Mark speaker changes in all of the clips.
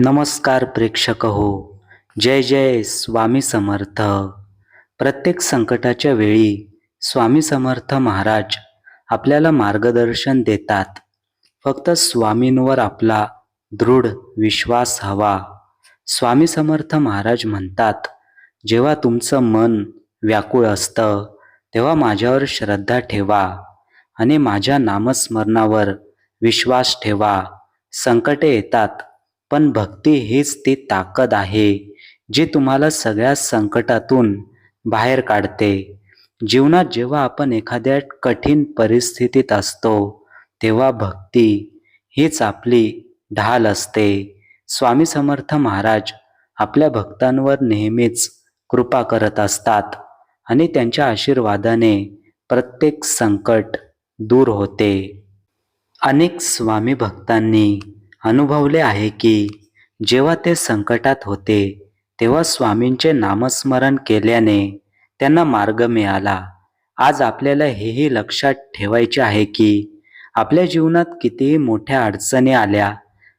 Speaker 1: नमस्कार प्रेक्षक हो जय जय स्वामी समर्थ. प्रत्येक संकटाच्या वेळी स्वामी समर्थ महाराज आपल्याला मार्गदर्शन देतात. फक्त स्वामींवर आपला दृढ विश्वास हवा. स्वामी समर्थ महाराज म्हणतात जेव्हा तुमचं मन व्याकुळ असतं तेव्हा माझ्यावर श्रद्धा ठेवा आणि माझ्या नामस्मरणावर विश्वास ठेवा. संकटे येतात पण भक्ती हीच ती ताकद आहे जी तुम्हाला सगळ्या संकटातून बाहेर काढते. जीवनात जेव्हा आपण एखाद्या कठीण परिस्थितीत असतो तेव्हा भक्ती हीच आपली ढाल असते. स्वामी समर्थ महाराज आपल्या भक्तांवर नेहमीच कृपा करत असतात आणि त्यांच्या आशीर्वादाने प्रत्येक संकट दूर होते. अनेक स्वामी भक्तांनी अनुभवले आहे की जेव्हा ते संकटात होते तेव्हा स्वामींचे नामस्मरण केल्याने त्यांना मार्ग मिळाला. आज आपल्याला हेही लक्षात ठेवायचे आहे की आपल्या जीवनात कितीही मोठ्या अडचणी आल्या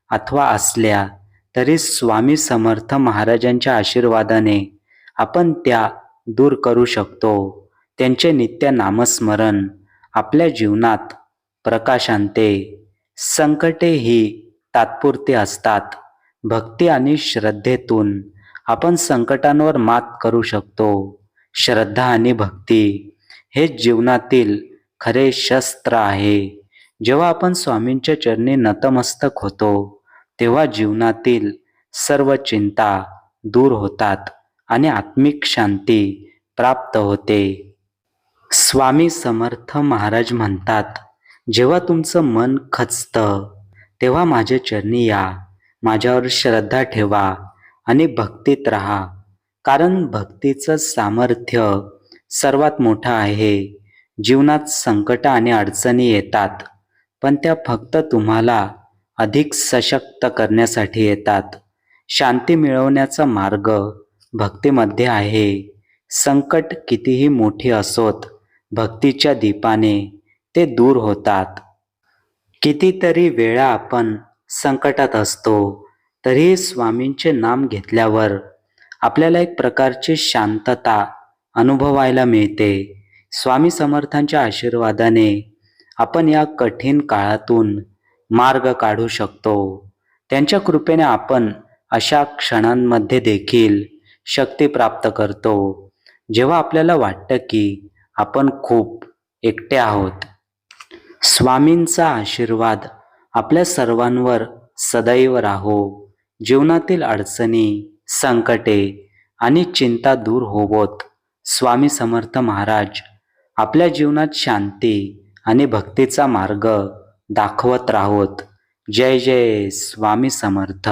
Speaker 1: अथवा असल्या तरी स्वामी समर्थ महाराजांच्या आशीर्वादाने आपण त्या दूर करू शकतो. त्यांचे नित्य नामस्मरण आपल्या जीवनात प्रकाश आणते संकटे ही तात्पुरते असतात. भक्ती आणि श्रद्धेतून आपण संकटांवर मात करू शकतो. श्रद्धा आणि भक्ती हे जीवनातील खरे शस्त्र आहे. जेव्हा आपण स्वामींच्या चरणी नतमस्तक होतो तेव्हा जीवनातील सर्व चिंता दूर होतात आणि आत्मिक शांती प्राप्त होते. स्वामी समर्थ महाराज म्हणतात जेव्हा तुमचं मन खचतं तेव्हा माझ्या चरणी या. माझ्यावर श्रद्धा ठेवा आणि भक्तीत राहा. कारण भक्तीचं सामर्थ्य सर्वात मोठं आहे. जीवनात संकट आणि अडचणी येतात पण त्या फक्त तुम्हाला अधिक सशक्त करण्यासाठी येतात. शांती मिळवण्याचा मार्ग भक्तीमध्ये आहे. संकट कितीही मोठी असोत भक्तीच्या दीपाने ते दूर होतात. कितीतरी वेळा आपण संकटात असतो तरीही स्वामींचे नाम घेतल्यावर आपल्याला एक प्रकारची शांतता अनुभवायला मिळते. स्वामी समर्थांच्या आशीर्वादाने आपण या कठीण काळातून मार्ग काढू शकतो. त्यांच्या कृपेने आपण अशा क्षणांमध्ये देखील शक्ती प्राप्त करतो. जेव्हा आपल्याला वाटतं की आपण खूप एकटे आहोत स्वामींचा आशीर्वाद आपल्या सर्वांवर सदैव राहो. जीवनातील अडचणी संकटे आणि चिंता दूर होवोत. स्वामी समर्थ महाराज आपल्या जीवनात शांती आणि भक्तीचा मार्ग दाखवत राहोत. जय जय स्वामी समर्थ.